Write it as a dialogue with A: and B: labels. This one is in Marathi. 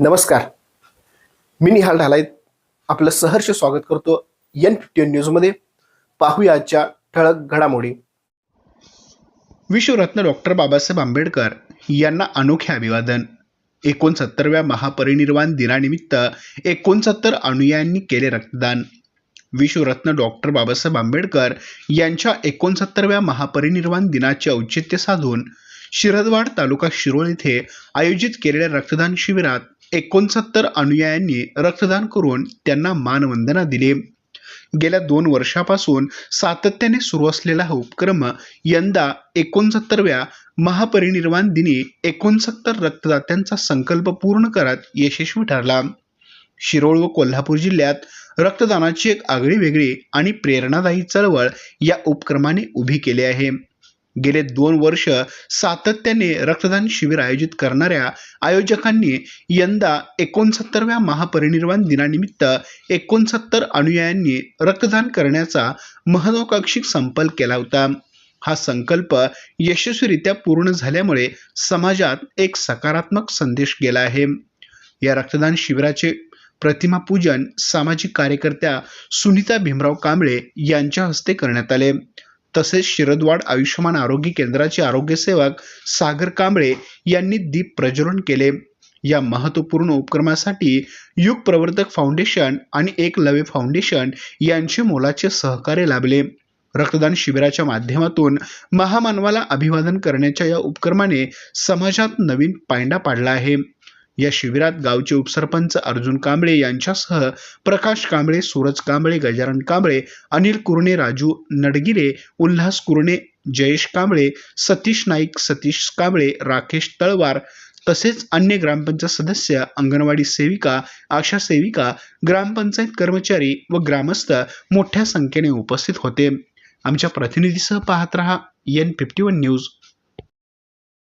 A: नमस्कार. मी निहाल ढालाईत. आपलं सहर्ष स्वागत करतो एन फिफ्टीन न्यूजमध्ये पाहूया आजच्या ठळक घडामोडी. विश्वरत्न डॉक्टर बाबासाहेब आंबेडकर यांना अनोखे अभिवादन. एकोणसत्तरव्या महापरिनिर्वाण दिनानिमित्त एकोणसत्तर अनुयायांनी केले रक्तदान. विश्वरत्न डॉक्टर बाबासाहेब आंबेडकर यांच्या एकोणसत्तरव्या महापरिनिर्वाण दिनाचे औचित्य साधून शिरदवाड तालुका शिरोळ येथे आयोजित केलेल्या रक्तदान शिबिरात एकोणसत्तर अनुयायांनी रक्तदान करून त्यांना मानवंदना दिली. गेल्या दोन वर्षापासून सातत्याने सुरू असलेला हा उपक्रम यंदा एकोणसत्तरव्या महापरिनिर्वाण दिनी एकोणसत्तर रक्तदात्यांचा संकल्प पूर्ण करत यशस्वी ठरला. शिरोळ व कोल्हापूर जिल्ह्यात रक्तदानाची एक आगळी वेगळी आणि प्रेरणादायी चळवळ या उपक्रमाने उभी केली आहे. गेले दोन वर्ष सातत्याने रक्तदान शिबिर आयोजित करणाऱ्या आयोजकांनी यंदा एकोणसत्तरव्या महापरिनिर्वाण दिनानिमित्त एकोणसत्तर अनुयायांनी रक्तदान करण्याचा महत्वाकांक्षी संकल्प केला होता. हा संकल्प यशस्वीरित्या पूर्ण झाल्यामुळे समाजात एक सकारात्मक संदेश गेला आहे. या रक्तदान शिबिराचे प्रतिमा पूजन सामाजिक कार्यकर्त्या सुनीता भीमराव कांबळे यांच्या हस्ते करण्यात आले. तसेच शिरदवाड आयुष्यमान आरोग्य केंद्राचे आरोग्यसेवक सागर कांबळे यांनी दीप प्रज्वलन केले. या महत्त्वपूर्ण उपक्रमासाठी युग प्रवर्तक फाउंडेशन आणि एक लवे फाउंडेशन यांचे मोलाचे सहकार्य लाभले. रक्तदान शिबिराच्या माध्यमातून महामानवाला अभिवादन करण्याच्या या उपक्रमाने समाजात नवीन पायंडा पाडला आहे. या शिबिरात गावचे उपसरपंच अर्जुन कांबळे यांच्यासह प्रकाश कांबळे सूरज कांबळे गजानन कांबळे अनिल कुरणे राजू नडगिरे उल्हास कुरणे जयेश कांबळे सतीश नाईक सतीश कांबळे राकेश तळवार तसेच अन्य ग्रामपंचायत सदस्य अंगणवाडी सेविका आशा सेविका ग्रामपंचायत कर्मचारी व ग्रामस्थ मोठ्या संख्येने उपस्थित होते. आमच्या प्रतिनिधीसह पाहत रहा एन फिफ्टी वन न्यूज